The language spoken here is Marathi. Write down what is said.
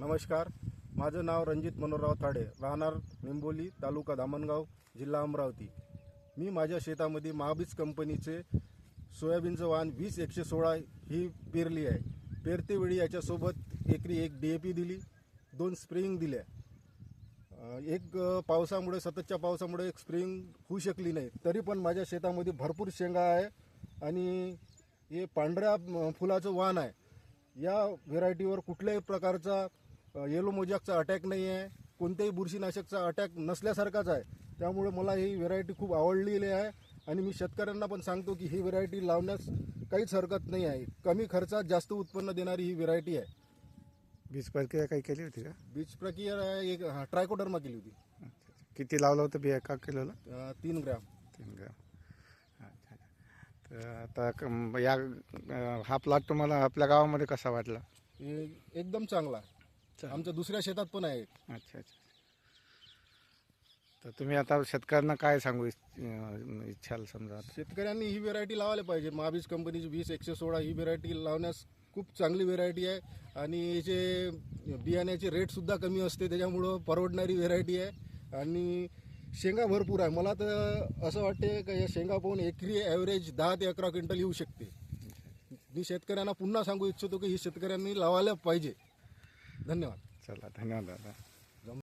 नमस्कार. माझं नाव रणजित मनोहरराव थाडे. राहणार निंबोली तालुका धामणगाव जिल्हा अमरावती. मी माझ्या शेतामध्ये महाबीज कंपनीचे सोयाबीनचं वाहन वीस एकशे सोळा ही पेरली आहे. पेरतेवेळी याच्यासोबत एकरी एक डी ए पी दिली दोन स्प्रेइंग दिल्या. एक पावसामुळे सततच्या पावसामुळे एक स्प्रिंग होऊ शकली नाही. तरी पण माझ्या शेतामध्ये भरपूर शेंगा आहे आणि हे पांढऱ्या फुलाचं वाण आहे. या व्हेरायटीवर कुठल्याही प्रकारचा येलो मोजॅकचा अटॅक नाही आहे कोणत्याही बुरशीनाशकचा अटॅक नसल्यासारखाच आहे. त्यामुळे मला ही व्हेरायटी खूप आवडलेली आहे आणि मी शेतकऱ्यांना पण सांगतो की ही व्हेरायटी लावण्यास काहीच हरकत नाही आहे. कमी खर्चात जास्त उत्पन्न देणारी ही व्हेरायटी आहे. बीज प्रक्रिया काही केली होती का? बीज प्रक्रिया एक हा, ट्रायकोडर्मा केली होती. किती लावलं होतं बिया? एका किलोला? अ, तीन ग्रॅम. तीन ग्राम. अच्छा तर आता कम- या अं, हा प्लॉट तुम्हाला आपल्या गावामध्ये कसा वाटला? हे एकदम चांगला. आहे. आमच्या दुसऱ्या शेतात पण आहे. अच्छा अच्छा तर तुम्ही आता शेतकऱ्यांना काय सांगू इच्छ- अं, इच्छाल समजा आता? शेतकऱ्यांनी ही व्हेरायटी लावायला पाहिजे. महाबीज कंपनीची वीस एकशे सोळा ही व्हेरायटी लावण्यास खूप चांगली व्हेरायटी आहे. आणि याचे बियाण्याचे रेटसुद्धा कमी असते त्याच्यामुळं परवडणारी व्हेरायटी आहे. आणि शेंगा भरपूर आहे. मला तर असं वाटते का या शेंगा पाहून एकरी ॲव्हरेज दहा ते अकरा क्विंटल येऊ शकते. मी शेतकऱ्यांना पुन्हा सांगू इच्छितो की ही शेतकऱ्यांनी लावायला पाहिजे. धन्यवाद चला धन्यवाद दादा